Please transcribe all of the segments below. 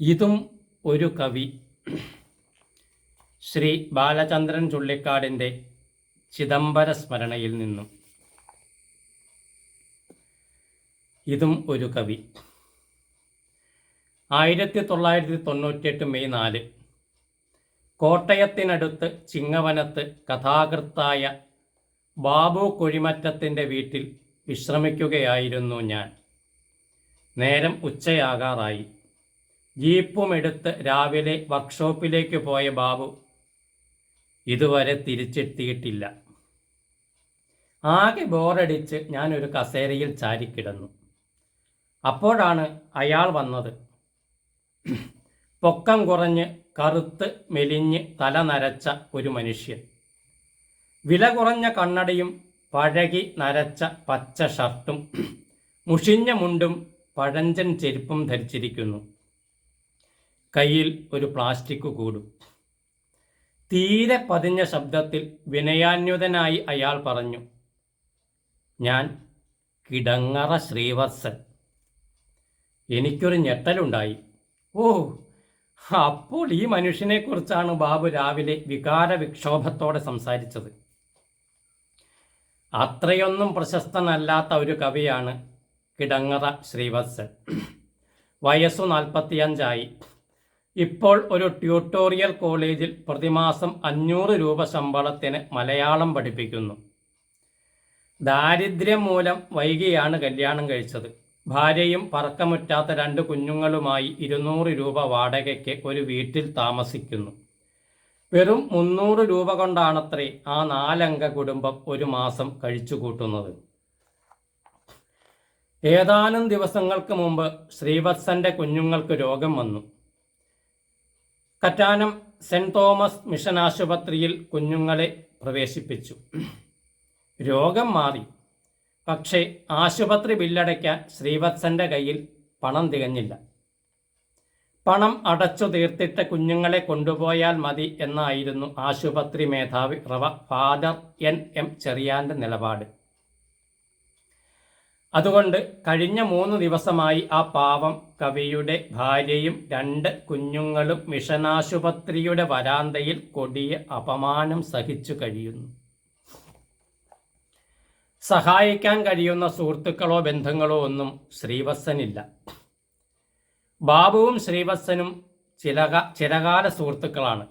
ഇതും ഒരു കവി ശ്രീ ബാലചന്ദ്രൻ ചുള്ളിക്കാടിന്റെ ചിദംബര സ്മരണയിൽ നിന്നും. ഇതും ഒരു കവി. ആയിരത്തി തൊള്ളായിരത്തി തൊണ്ണൂറ്റിയെട്ട് മെയ് നാല് കോട്ടയത്തിനടുത്ത് ചിങ്ങവനത്ത് കഥാകൃത്തായ ബാബു കുഴിമറ്റത്തിന്റെ വീട്ടിൽ വിശ്രമിക്കുകയായിരുന്നു ഞാൻ. നേരം ഉച്ചയാകാറായി. ജീപ്പുമെടുത്ത് രാവിലെ വർക്ക്ഷോപ്പിലേക്ക് പോയ ബാബു ഇതുവരെ തിരിച്ചെത്തിയിട്ടില്ല. ആകെ ബോറടിച്ച് ഞാനൊരു കസേരയിൽ ചാരിക്കിടന്നു. അപ്പോഴാണ് അയാൾ വന്നത്. പൊക്കം കുറഞ്ഞ് കറുത്ത് മെലിഞ്ഞ് തല നരച്ച ഒരു മനുഷ്യൻ. വില കുറഞ്ഞ കണ്ണടയും പഴകി നരച്ച പച്ച ഷർട്ടും മുഷിഞ്ഞ മുണ്ടും പഴഞ്ചൻ ചെരുപ്പും ധരിച്ചിരിക്കുന്നു. കയ്യിൽ ഒരു പ്ലാസ്റ്റിക് കൂടും. തീരെ പതിഞ്ഞ ശബ്ദത്തിൽ വിനയാന്യുതനായി അയാൾ പറഞ്ഞു ഞാൻ കിടങ്ങറ ശ്രീവത്സൻ. എനിക്കൊരു ഞെട്ടലുണ്ടായി. ഓ അപ്പോൾ ഈ മനുഷ്യനെക്കുറിച്ചാണ് ബാബു രാവിലെ വികാര വിക്ഷോഭത്തോടെ സംസാരിച്ചത്. അത്രയൊന്നും പ്രശസ്തനല്ലാത്ത ഒരു കവിയാണ് കിടങ്ങറ ശ്രീവത്സൻ. വയസ്സു നാൽപ്പത്തിയഞ്ചായി. ഇപ്പോൾ ഒരു ട്യൂട്ടോറിയൽ കോളേജിൽ പ്രതിമാസം അഞ്ഞൂറ് രൂപ ശമ്പളത്തിന് മലയാളം പഠിപ്പിക്കുന്നു. ദാരിദ്ര്യം മൂലം വൈകിയാണ് കല്യാണം കഴിച്ചത്. ഭാര്യയും പറക്കമുറ്റാത്ത രണ്ട് കുഞ്ഞുങ്ങളുമായി ഇരുന്നൂറ് രൂപ വാടകയ്ക്ക് ഒരു വീട്ടിൽ താമസിക്കുന്നു. വെറും മുന്നൂറ് രൂപ കൊണ്ടാണത്രേ ആ നാലംഗ കുടുംബം ഒരു മാസം കഴിച്ചു കൂട്ടുന്നത്. ഏതാനും ദിവസങ്ങൾക്ക് മുമ്പ് ശ്രീവത്സന്റെ കുഞ്ഞുങ്ങൾക്ക് രോഗം വന്നു. കറ്റാനം സെന്റ് തോമസ് മിഷൻ ആശുപത്രിയിൽ കുഞ്ഞുങ്ങളെ പ്രവേശിപ്പിച്ചു. രോഗം മാറി. പക്ഷേ ആശുപത്രി ബില്ലടയ്ക്കാൻ ശ്രീവത്സന്റെ കയ്യിൽ പണം തികഞ്ഞില്ല. പണം അടച്ചു തീർത്തിട്ട് കുഞ്ഞുങ്ങളെ കൊണ്ടുപോയാൽ മതി എന്നായിരുന്നു ആശുപത്രി മേധാവി റവ ഫാദർ എൻ എം ചെറിയാന്റെ നിലപാട്. അതുകൊണ്ട് കഴിഞ്ഞ മൂന്ന് ദിവസമായി ആ പാവം കവിയുടെ ഭാര്യയും രണ്ട് കുഞ്ഞുങ്ങളും മിഷനാശുപത്രിയുടെ വരാന്തയിൽ കൊടിയ അപമാനം സഹിച്ചു കഴിയുന്നു. സഹായിക്കാൻ കഴിയുന്ന സുഹൃത്തുക്കളോ ബന്ധങ്ങളോ ഒന്നും ശ്രീവത്സനില്ല. ബാബുവും ശ്രീവത്സനും ചിലക ചിരകാല സുഹൃത്തുക്കളാണ്.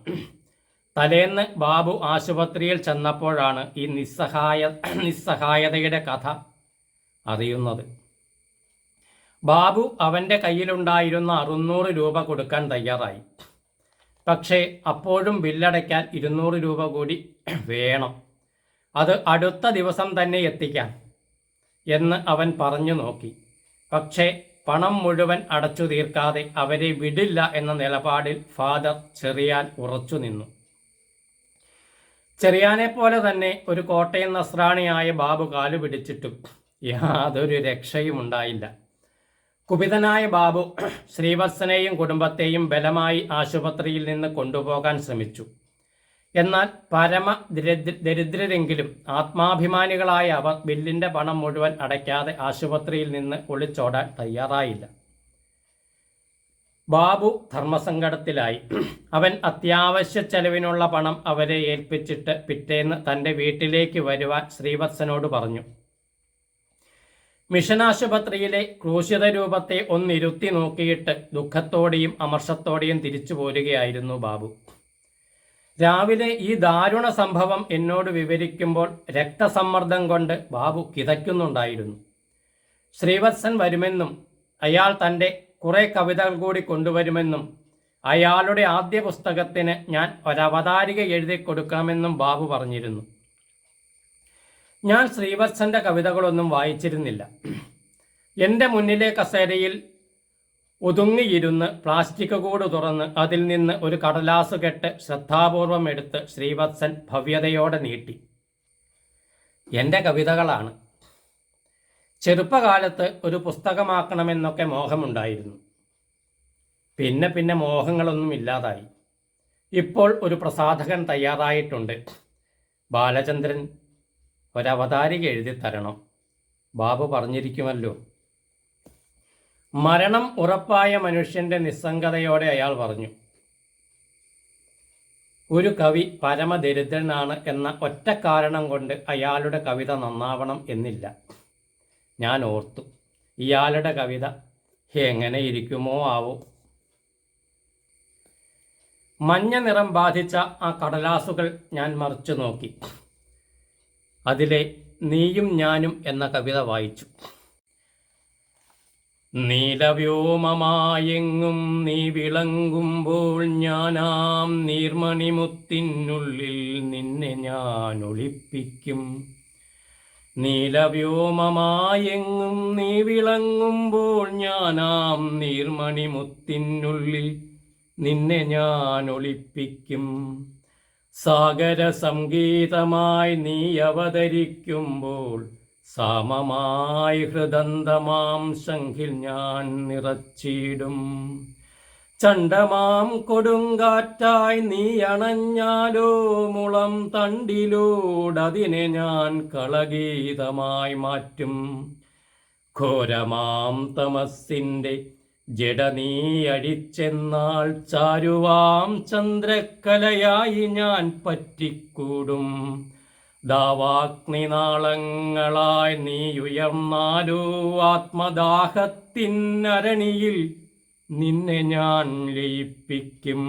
തലേന്ന് ബാബു ആശുപത്രിയിൽ ചെന്നപ്പോഴാണ് ഈ നിസ്സഹായ നിസ്സഹായതയുടെ കഥ അറിയുന്നത്. ബാബു അവന്റെ കയ്യിലുണ്ടായിരുന്ന അറുന്നൂറ് രൂപ കൊടുക്കാൻ തയ്യാറായി. പക്ഷേ അപ്പോഴും ബില്ലടയ്ക്കാൻ ഇരുന്നൂറ് രൂപ കൂടി വേണം. അത് അടുത്ത ദിവസം തന്നെ എത്തിക്കാം എന്ന് അവൻ പറഞ്ഞു നോക്കി. പക്ഷേ പണം മുഴുവൻ അടച്ചു തീർക്കാതെ അവരെ വിടില്ല എന്ന നിലപാടിൽ ഫാദർ ചെറിയാൻ ഉറച്ചു നിന്നു. ചെറിയാനെ പോലെ തന്നെ ഒരു കോട്ടയം നസ്രാണിയായ ബാബു കാലു പിടിച്ചിട്ടും യാതൊരു രക്ഷയും ഉണ്ടായില്ല കുപിതനായ ബാബു ശ്രീവത്സനെയും കുടുംബത്തെയും ബലമായി ആശുപത്രിയിൽ നിന്ന് കൊണ്ടുപോകാൻ ശ്രമിച്ചു. എന്നാൽ പരമ ദരിദ്രരെങ്കിലും ആത്മാഭിമാനികളായ അവർ ബില്ലിന്റെ പണം മുഴുവൻ അടയ്ക്കാതെ ആശുപത്രിയിൽ നിന്ന് ഒളിച്ചോടാൻ തയ്യാറായില്ല. ബാബു ധർമ്മസങ്കടത്തിലായി. അവൻ അത്യാവശ്യ ചെലവിനുള്ള പണം അവരെ ഏൽപ്പിച്ചിട്ട് പിറ്റേന്ന് തന്റെ വീട്ടിലേക്ക് വരുവാൻ ശ്രീവത്സനോട് പറഞ്ഞു. മിഷൻ ആശുപത്രിയിലെ ക്രൂശിത രൂപത്തെ ഒന്നിരുത്തി നോക്കിയിട്ട് ദുഃഖത്തോടെയും അമർഷത്തോടെയും തിരിച്ചു പോരുകയായിരുന്നു ബാബു. രാവിലെ ഈ ദാരുണ സംഭവം എന്നോട് വിവരിക്കുമ്പോൾ രക്തസമ്മർദ്ദം കൊണ്ട് ബാബു കിതയ്ക്കുന്നുണ്ടായിരുന്നു. ശ്രീവത്സൻ വരുമെന്നും അയാൾ തന്റെ കുറേ കവിതകൾ കൂടി കൊണ്ടുവരുമെന്നും അയാളുടെ ആദ്യ പുസ്തകത്തിന് ഞാൻ ഒരവതാരിക എഴുതി കൊടുക്കണമെന്നും ബാബു പറഞ്ഞിരുന്നു. ഞാൻ ശ്രീവത്സന്റെ കവിതകളൊന്നും വായിച്ചിരുന്നില്ല. എന്റെ മുന്നിലെ കസേരയിൽ ഒതുങ്ങിയിരുന്ന് പ്ലാസ്റ്റിക് കൂട് തുറന്ന് അതിൽ നിന്ന് ഒരു കടലാസ് കെട്ട് ശ്രദ്ധാപൂർവം എടുത്ത് ശ്രീവത്സൻ ഭവ്യതയോടെ നീട്ടി. എന്റെ കവിതകളാണ്. ചെറുപ്പകാലത്ത് ഒരു പുസ്തകമാക്കണമെന്നൊക്കെ മോഹമുണ്ടായിരുന്നു. പിന്നെ പിന്നെ മോഹങ്ങളൊന്നും ഇല്ലാതായി. ഇപ്പോൾ ഒരു പ്രസാധകൻ തയ്യാറായിട്ടുണ്ട്. ബാലചന്ദ്രൻ ഒരവതാരിക എഴുതി തരണം. ബാബു പറഞ്ഞിരിക്കുമല്ലോ. മരണം ഉറപ്പായ മനുഷ്യന്റെ നിസ്സംഗതയോടെ അയാൾ പറഞ്ഞു. ഒരു കവി പരമദരിദ്രനാണ് എന്ന ഒറ്റ കാരണം കൊണ്ട് അയാളുടെ കവിത നന്നാവണം എന്നില്ല. ഞാൻ ഓർത്തു ഇയാളുടെ കവിത എങ്ങനെ ഇരിക്കുമോ ആവോ. മഞ്ഞ നിറം ബാധിച്ച ആ കടലാസുകൾ ഞാൻ മറിച്ചു നോക്കി. അതിലെ നീയും ഞാനും എന്ന കവിത വായിച്ചു. നീലവ്യോമമായെങ്ങും നീ വിളങ്ങുമ്പോൾ ഞാനാം നീർമണിമുത്തിനുള്ളിൽ നിന്നെ ഞാൻ ഒളിപ്പിക്കും. നീലവ്യോമമായെങ്ങും നീ വിളങ്ങുമ്പോൾ ഞാനാം നീർമണിമുത്തിനുള്ളിൽ നിന്നെ ഞാൻ ഒളിപ്പിക്കും. സാഗര സംഗീതമായി നീ അവതരിക്കുമ്പോൾ സാമമായി ഹൃദന്തമാം ശംഖിൽ ഞാൻ നിറച്ചിടും. ചണ്ടമാം കൊടുങ്കാറ്റായി നീ അണഞ്ഞാലോ മുളം തണ്ടിലൂടതിനെ ഞാൻ കളഗീതമായി മാറ്റും. ഘോരമാം തമസിന്റെ ജഡ നീ അടിച്ചെന്നാൾ ചാരുവാം ചന്ദ്രക്കലയായി ഞാൻ പറ്റിക്കൂടും. ദാവാഗ്നിനാളങ്ങളായി നീ ഉയർന്നാലോ ആത്മദാഹത്തിനരണിയിൽ നിന്നെ ഞാൻ ലയിപ്പിക്കും.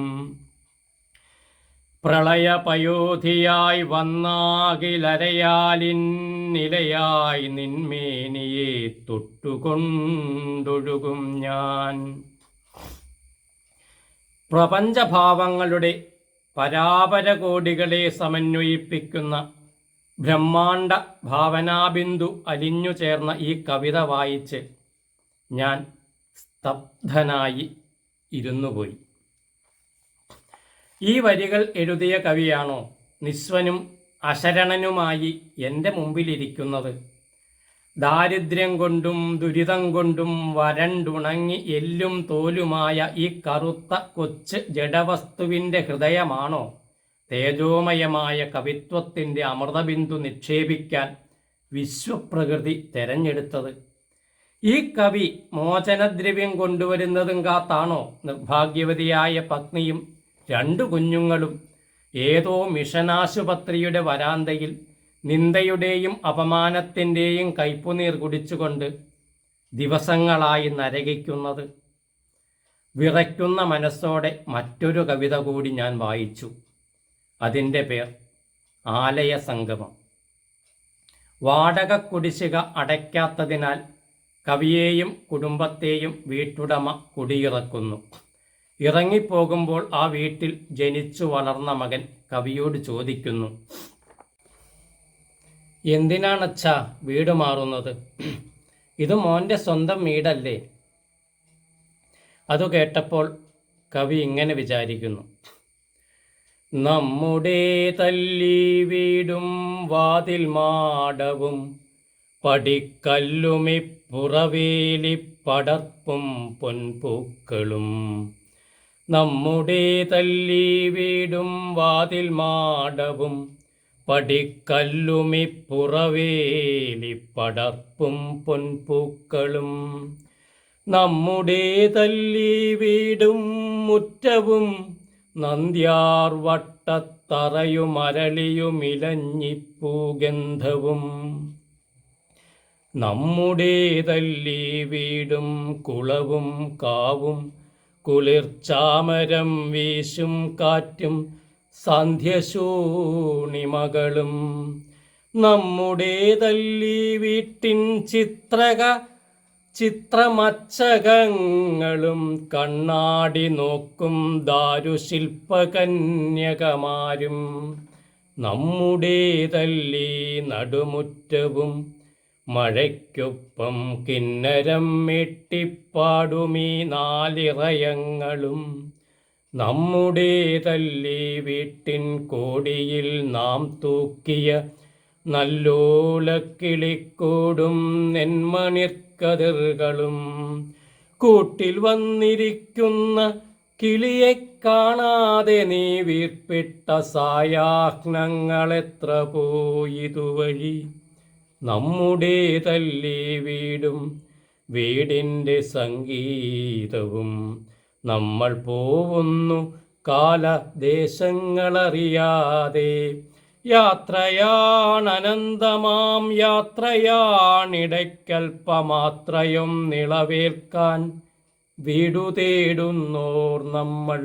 പ്രളയപയോധിയായി വന്നാകിലരയാലിൻ നിലയായി നിന്മേനിയെ തൊട്ടുകൊണ്ടൊഴുകും ഞാൻ. പ്രപഞ്ചഭാവങ്ങളുടെ പരാപരകോടികളെ സമന്വയിപ്പിക്കുന്ന ബ്രഹ്മാണ്ട ഭാവനാബിന്ദു അലിഞ്ഞു ചേർന്ന ഈ കവിത വായിച്ച് ഞാൻ സ്തബ്ധനായി ഇരുന്നുപോയി. ഈ വരികൾ എഴുതിയ കവിയാണോ? നിസ്വനും അശരണനുമായി എന്റെ മുമ്പിലിരിക്കുന്നത്. ദാരിദ്ര്യം കൊണ്ടും ദുരിതം കൊണ്ടും വരണ്ടുണങ്ങി എല്ലും തോലുമായ ഈ കറുത്ത കൊച്ച് ജഡവസ്തുവിന്റെ ഹൃദയമാണോ? തേജോമയമായ കവിത്വത്തിന്റെ അമൃതബിന്ദു നിക്ഷേപിക്കാൻ വിശ്വപ്രകൃതി തെരഞ്ഞെടുത്തത്. ഈ കവി മോചനദ്രവ്യം കൊണ്ടുവരുന്നതും കാത്താണോ? നിർഭാഗ്യവതിയായ പത്നിയും രണ്ടു കുഞ്ഞുങ്ങളും ഏതോ മിഷനാശുപത്രിയുടെ വരാന്തയിൽ നിന്ദയുടെയും അപമാനത്തിന്റെയും കയ്പുനീർ കുടിച്ചുകൊണ്ട് ദിവസങ്ങളായി നരകിക്കുന്നത്. വിറയ്ക്കുന്ന മനസ്സോടെ മറ്റൊരു കവിത കൂടി ഞാൻ വായിച്ചു. അതിന്റെ പേർ ആലയ സംഗമം. വാടക കുടിശിക അടയ്ക്കാത്തതിനാൽ കവിയെയും കുടുംബത്തെയും വീട്ടുടമ കുടിയിറക്കുന്നു. ഇറങ്ങിപ്പോകുമ്പോൾ ആ വീട്ടിൽ ജനിച്ചു വളർന്ന മകൻ കവിയോട് ചോദിക്കുന്നു എന്തിനാണച്ഛാ വീട് മാറുന്നത്? ഇത് മോന്റെ സ്വന്തം വീടല്ലേ അതു കേട്ടപ്പോൾ കവി ഇങ്ങനെ വിചാരിക്കുന്നു നമ്മുടെ തല്ലി വീടും വാതിൽ മാടവും പടിക്കല്ലുമിപ്പുറവേലി പടർപ്പും പൊൻപൂക്കളും. നമ്മുടെ തല്ലി വീടും വാതിൽ മാടവും പടിക്കല്ലുമിപ്പുറവേലി പടർപ്പും പൊൻപൂക്കളും. നമ്മുടെ തല്ലി വീടും മുറ്റവും നന്ദ്യാർ വട്ടത്തറയുമരളിയുമിലഞ്ഞിപ്പൂഗന്ധവും നമ്മുടെ തല്ലി വീടും കുളവും കാവും കുളിർച്ചാമരം വീശും കാറ്റും സന്ധ്യശൂണിമകളും. നമ്മുടെ തല്ലി വീട്ടിൻ ചിത്രക ചിത്രമച്ചകങ്ങളും കണ്ണാടി നോക്കും ദാരുശില്പകന്യകമാരും. നമ്മുടെ തല്ലി നടുമുറ്റവും മഴയ്ക്കൊപ്പം കിന്നരം മെട്ടിപ്പാടുമീ നാലിറയങ്ങളും. നമ്മുടെ തല്ലി വീട്ടിൻ കോടിയിൽ നാം തൂക്കിയ നല്ലോലക്കിളിക്കൂടും നെന്മണിർക്കതിറുകളും. കൂട്ടിൽ വന്നിരിക്കുന്ന കിളിയെ കാണാതെ നീ വീർപ്പിട്ട സായാഹ്നങ്ങളെത്ര പോയിതുവഴി നമ്മുടെ തല്ലി വീടും വീടിന്റെ സംഗീതവും നമ്മൾ പോവുന്നു കാലദേശങ്ങളറിയാതെ. യാത്രയാണനന്തമാം യാത്രയാണിടയ്ക്കൽപ്പമാത്രയും നിളവേൽക്കാൻ വീടു തേടുന്നോർ നമ്മൾ.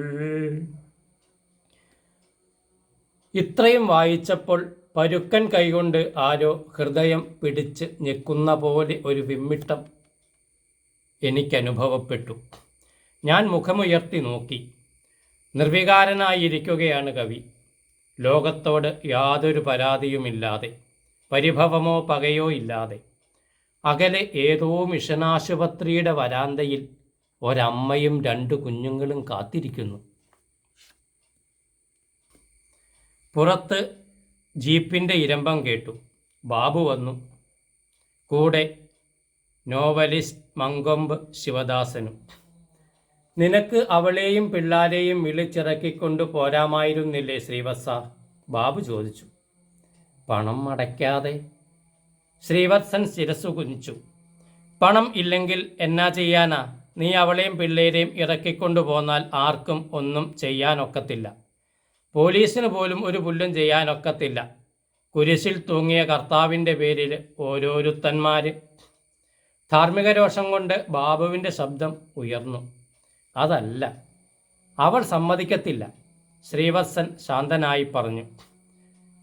ഇത്രയും വായിച്ചപ്പോൾ പരുക്കൻ കൈകൊണ്ട് ആരോ ഹൃദയം പിടിച്ച് ഞെക്കുന്ന പോലെ ഒരു വിമ്മിട്ടം എനിക്കനുഭവപ്പെട്ടു. ഞാൻ മുഖമുയർത്തി നോക്കി. നിർവികാരനായിരിക്കുകയാണ് കവി. ലോകത്തോട് യാതൊരു പരാതിയുമില്ലാതെ പരിഭവമോ പകയോ ഇല്ലാതെ. അകലെ ഏതോ മിഷനാശുപത്രിയുടെ വരാന്തയിൽ ഒരമ്മയും രണ്ട് കുഞ്ഞുങ്ങളും കാത്തിരിക്കുന്നു. പുറത്ത് ജീപ്പിന്റെ ഇരമ്പം കേട്ടു. ബാബു വന്നു. കൂടെ നോവലിസ്റ്റ് മങ്കൊമ്പ് ശിവദാസനും. നിനക്ക് അവളെയും പിള്ളാരെയും വിളിച്ചിറക്കിക്കൊണ്ട് പോരാമായിരുന്നില്ലേ ശ്രീവത്സ? ബാബു ചോദിച്ചു. പണം അടയ്ക്കാതെ. ശ്രീവത്സൻ ശിരസു കുനിച്ചു. പണം ഇല്ലെങ്കിൽ എന്നാ ചെയ്യാനാ? നീ അവളെയും പിള്ളേരെയും ഇറക്കിക്കൊണ്ടു പോന്നാൽ ആർക്കും ഒന്നും ചെയ്യാനൊക്കത്തില്ല. പോലീസിന് പോലും ഒരു പുല്ലും ചെയ്യാനൊക്കത്തില്ല. കുരിശിൽ തൂങ്ങിയ കർത്താവിന്റെ പേരിൽ ഓരോരുത്തന്മാർ ധാർമ്മിക രോഷം കൊണ്ട് ബാബുവിന്റെ ശബ്ദം ഉയർന്നു. അതല്ല അവൾ സമ്മതിക്കത്തില്ല ശ്രീവത്സൻ ശാന്തനായി പറഞ്ഞു.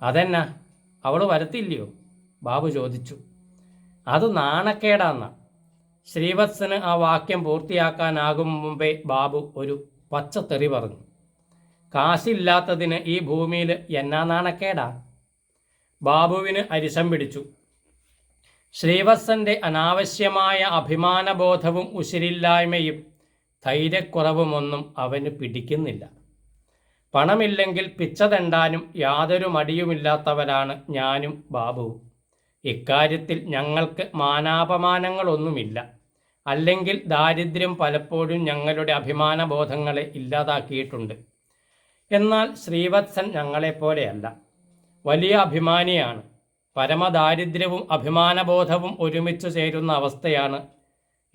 അതെന്നാ അവൾ വരത്തില്ലയോ? ബാബു ചോദിച്ചു. അത് നാണക്കേടാന്ന. ശ്രീവത്സന് ആ വാക്യം പൂർത്തിയാക്കാനാകും മുമ്പേ ബാബു ഒരു പച്ചത്തെറി പറഞ്ഞു. കാശില്ലാത്തതിന് ഈ ഭൂമിയിൽ എന്നാ നാണക്കേടാ? ബാബുവിന് അരിശം പിടിച്ചു. ശ്രീവത്സന്റെ അനാവശ്യമായ അഭിമാനബോധവും ഉശിരില്ലായ്മയും ധൈര്യക്കുറവുമൊന്നും അവന് പിടിക്കുന്നില്ല. പണമില്ലെങ്കിൽ പിച്ചതെണ്ടാനും യാതൊരു മടിയുമില്ലാത്തവരാണ് ഞാനും ബാബുവും. ഇക്കാര്യത്തിൽ ഞങ്ങൾക്ക് മാനാപമാനങ്ങളൊന്നുമില്ല. അല്ലെങ്കിൽ ദാരിദ്ര്യം പലപ്പോഴും ഞങ്ങളുടെ അഭിമാനബോധങ്ങളെ ഇല്ലാതാക്കിയിട്ടുണ്ട്. എന്നാൽ ശ്രീവത്സൻ ഞങ്ങളെപ്പോലെയല്ല. വലിയ അഭിമാനിയാണ്. പരമദാരിദ്ര്യവും അഭിമാനബോധവും ഒരുമിച്ച് ചേരുന്ന അവസ്ഥയാണ്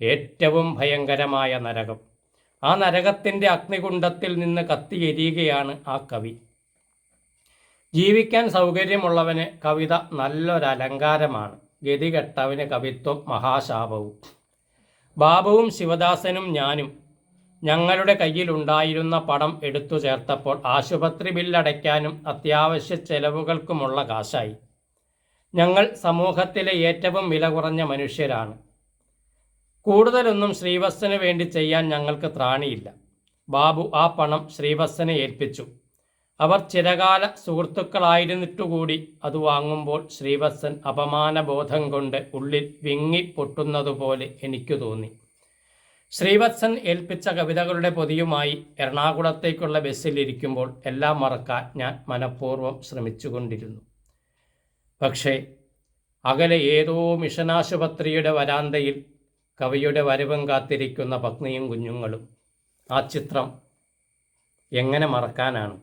ഏറ്റവും ഭയങ്കരമായ നരകം. ആ നരകത്തിന്റെ അഗ്നികുണ്ഡത്തിൽ നിന്ന് കത്തിയെരിയുകയാണ് ആ കവി. ജീവിക്കാൻ സൗകര്യമുള്ളവന് കവിത നല്ലൊരലങ്കാരമാണ്. ഗതികെട്ടവന് കവിത്വം മഹാശാപവും. ബാബുവും ശിവദാസനും ഞാനും ഞങ്ങളുടെ കയ്യിലുണ്ടായിരുന്ന പണം എടുത്തു ചേർത്തപ്പോൾ ആശുപത്രി ബില്ലടയ്ക്കാനും അത്യാവശ്യ ചെലവുകൾക്കുമുള്ള കാശായി. ഞങ്ങൾ സമൂഹത്തിലെ ഏറ്റവും വില കുറഞ്ഞ മനുഷ്യരാണ്. കൂടുതലൊന്നും ശ്രീവത്സന് വേണ്ടി ചെയ്യാൻ ഞങ്ങൾക്ക് ത്രാണിയില്ല. ബാബു ആ പണം ശ്രീവത്സനെ ഏൽപ്പിച്ചു. അവർ ചിരകാല സുഹൃത്തുക്കളായിരുന്നിട്ടുകൂടി അത് വാങ്ങുമ്പോൾ ശ്രീവത്സൻ അപമാനബോധം കൊണ്ട് ഉള്ളിൽ വിങ്ങി പൊട്ടുന്നതുപോലെ എനിക്ക് തോന്നി. ശ്രീവത്സൻ ഏൽപ്പിച്ച കവിതകളുടെ പൊതിയുമായി എറണാകുളത്തേക്കുള്ള ബസ്സിലിരിക്കുമ്പോൾ എല്ലാം മറക്കാൻ ഞാൻ മനഃപൂർവം ശ്രമിച്ചുകൊണ്ടിരുന്നു. പക്ഷേ അകലെ ഏതോ മിഷനാശുപത്രിയുടെ വരാന്തയിൽ കവിയുടെ വരവും കാത്തിരിക്കുന്ന പത്നിയും കുഞ്ഞുങ്ങളും ആ ചിത്രം എങ്ങനെ മറക്കാനാണ്?